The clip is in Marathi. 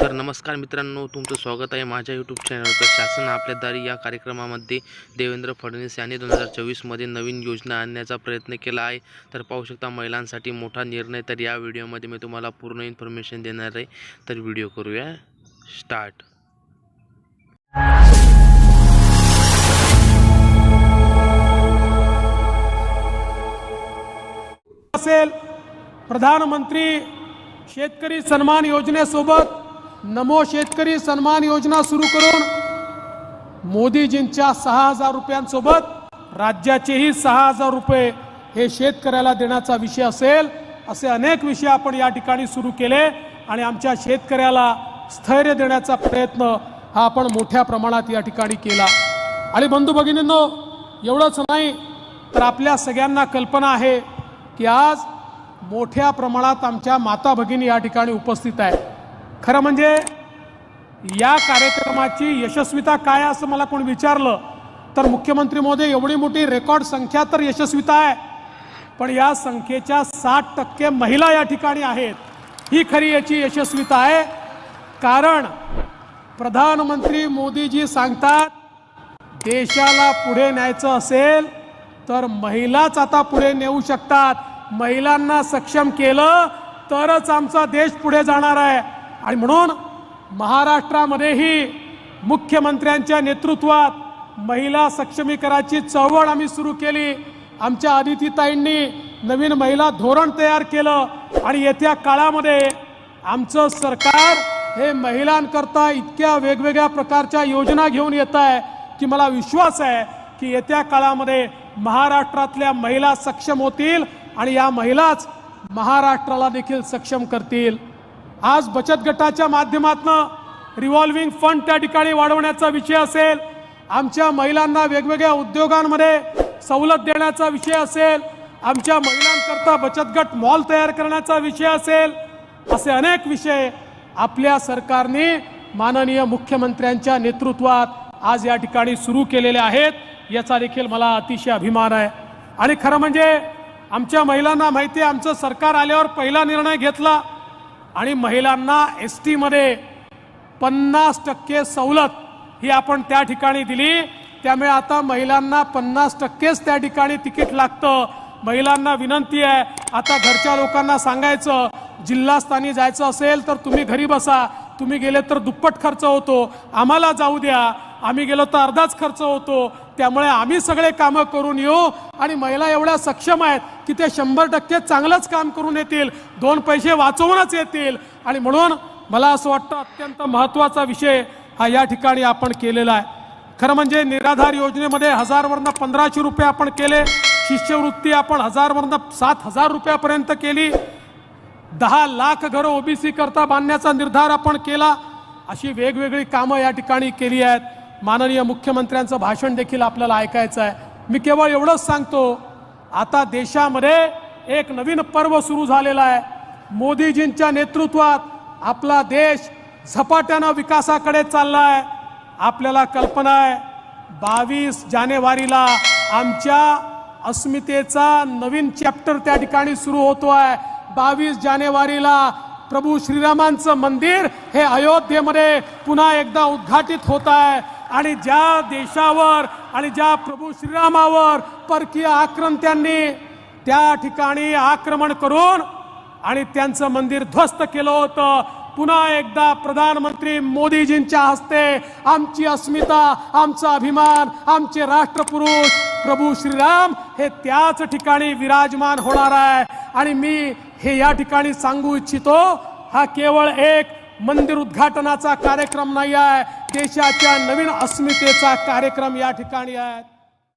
तर नमस्कार मित्रांनो तुमचं स्वागत आहे माझ्या यूट्यूब चॅनलवर शासन आपल्या दारी या कार्यक्रमामध्ये देवेंद्र फडणवीस यांनी दोन हजार चोवीसमध्ये नवीन योजना आणण्याचा प्रयत्न केला आहे. तर पाहू शकता महिलांसाठी मोठा निर्णय. तर या व्हिडिओमध्ये मी तुम्हाला पूर्ण इन्फॉर्मेशन देणार आहे. तर व्हिडिओ करूया. स्टार्ट असेल प्रधानमंत्री शेतकरी सन्मान योजनेसोबत नमो शेतकरी सन्मान योजना सुरू करून मोदीजींच्या सहा हजार रुपयांसोबत राज्याचेही सहा हजार रुपये हे शेतकऱ्याला देण्याचा विषय असेल असे अनेक विषय आपण या ठिकाणी सुरू केले आणि आमच्या शेतकऱ्याला स्थैर्य देण्याचा प्रयत्न हा आपण मोठ्या प्रमाणात या ठिकाणी केला. आणि बंधू भगिनींनो एवढंच नाही तर आपल्या सगळ्यांना कल्पना आहे की आज मोठ्या प्रमाणात आमच्या माता भगिनी या ठिकाणी उपस्थित आहे खरं म्हणजे या कार्यक्रमाची यशस्विता काय असं मला कोण विचारलं तर मुख्यमंत्री मोदी एवढी मोठी रेकॉर्ड संख्या तर यशस्विता आहे पण या संख्येच्या साठ टक्के महिला या ठिकाणी आहेत. ही खरी याची यशस्विता आहे. कारण प्रधानमंत्री मोदीजी सांगतात देशाला पुढे न्यायचं असेल तर महिलाच आता पुढे नेऊ शकतात. महिलांना सक्षम केलं तरच आमचा देश पुढे जाणार आहे. आणि म्हणून महाराष्ट्रामध्येही मुख्यमंत्र्यांच्या नेतृत्वात महिला सक्षमीकराची चळवळ आम्ही सुरू केली. आमच्या आदितीताईंनी नवीन महिला धोरण तयार केलं आणि येत्या काळामध्ये आमचं सरकार हे महिलांकरता इतक्या वेगवेगळ्या प्रकारच्या योजना घेऊन येत आहे की मला विश्वास आहे की येत्या काळामध्ये महाराष्ट्रातल्या महिला सक्षम होतील आणि या महिलाच महाराष्ट्राला देखील सक्षम करतील. आज बचत गटाच्या माध्यमातून रिव्हॉल्विंग फंड त्या ठिकाणी वाढवण्याचा विषय असेल आमच्या महिलांना वेगवेगळ्या उद्योगांमध्ये सवलत देण्याचा विषय असेल आमच्या महिलांकरता बचत गट मॉल तयार करण्याचा विषय असेल असे अनेक विषय आपल्या सरकारने माननीय मुख्यमंत्र्यांच्या नेतृत्वात आज या ठिकाणी सुरू केलेले आहेत. याचा देखील मला अतिशय अभिमान आहे. आणि खरं म्हणजे आमच्या महिलांना माहिती आहे आमचं सरकार आल्यावर पहिला निर्णय घेतला. आणि महिलांना एस टीमध्ये पन्नास टक्के सवलत ही आपण त्या ठिकाणी दिली. त्यामुळे आता महिलांना पन्नास टक्केच त्या ठिकाणी तिकीट लागतं. महिलांना विनंती आहे. आता घरच्या लोकांना सांगायचं जिल्हास्थानी जायचं असेल तर तुम्ही घरी बसा. तुम्ही गेले तर दुप्पट खर्च होतो. आम्हाला जाऊ द्या. आम्ही गेलो तर अर्धाच खर्च होतो. त्यामुळे आम्ही सगळे कामं करून येऊ आणि महिला एवढ्या सक्षम आहेत की ते शंभर टक्के चांगलंच काम करून येतील दोन पैसे वाचवूनच येतील. आणि म्हणून मला असं वाटतं अत्यंत महत्त्वाचा विषय हा या ठिकाणी आपण केलेला आहे. खरं म्हणजे निराधार योजनेमध्ये हजारवरनं पंधराशे रुपये आपण केले शिष्यवृत्ती आपण हजारवरनं सात हजार रुपयापर्यंत केली. दहा लाख घरं ओबीसी करता बांधण्याचा निर्धार आपण केला. अशी वेगवेगळी कामं या ठिकाणी केली आहेत. माननीय मुख्यमंत्र्यांचं भाषण देखील आपल्याला ऐकायचं आहे. मी केवळ एवढंच सांगतो आता देशामध्ये एक नवीन पर्व सुरू झालेला आहे. मोदीजींच्या नेतृत्वात आपला देश झपाट्यानं विकासाकडे चालला आहे आपल्याला कल्पना आहे बावीस जानेवारीला आमच्या अस्मितेचा नवीन चॅप्टर त्या ठिकाणी सुरू होतो आहे. बावीस जानेवारीला प्रभू श्रीरामांचं मंदिर हे अयोध्येमध्ये पुन्हा एकदा उद्घाटित होत आहे. आणि ज्या देशावर आणि ज्या प्रभू श्रीरामावर परकीय आक्रमत्यांनी त्या ठिकाणी आक्रमण करून आणि त्यांचं मंदिर ध्वस्त केलं होतं. पुन्हा एकदा प्रधानमंत्री मोदीजींच्या हस्ते आमची अस्मिता आमचा अभिमान आमचे राष्ट्रपुरुष प्रभू श्रीराम हे त्याच ठिकाणी विराजमान होणार आहे. आणि मी हे या ठिकाणी सांगू इच्छितो हा केवळ एक मंदिर उद्घाटनाचा कार्यक्रम नाही आहे. देशाच्या नवीन अस्मितेचा कार्यक्रम या ठिकाणी आहे.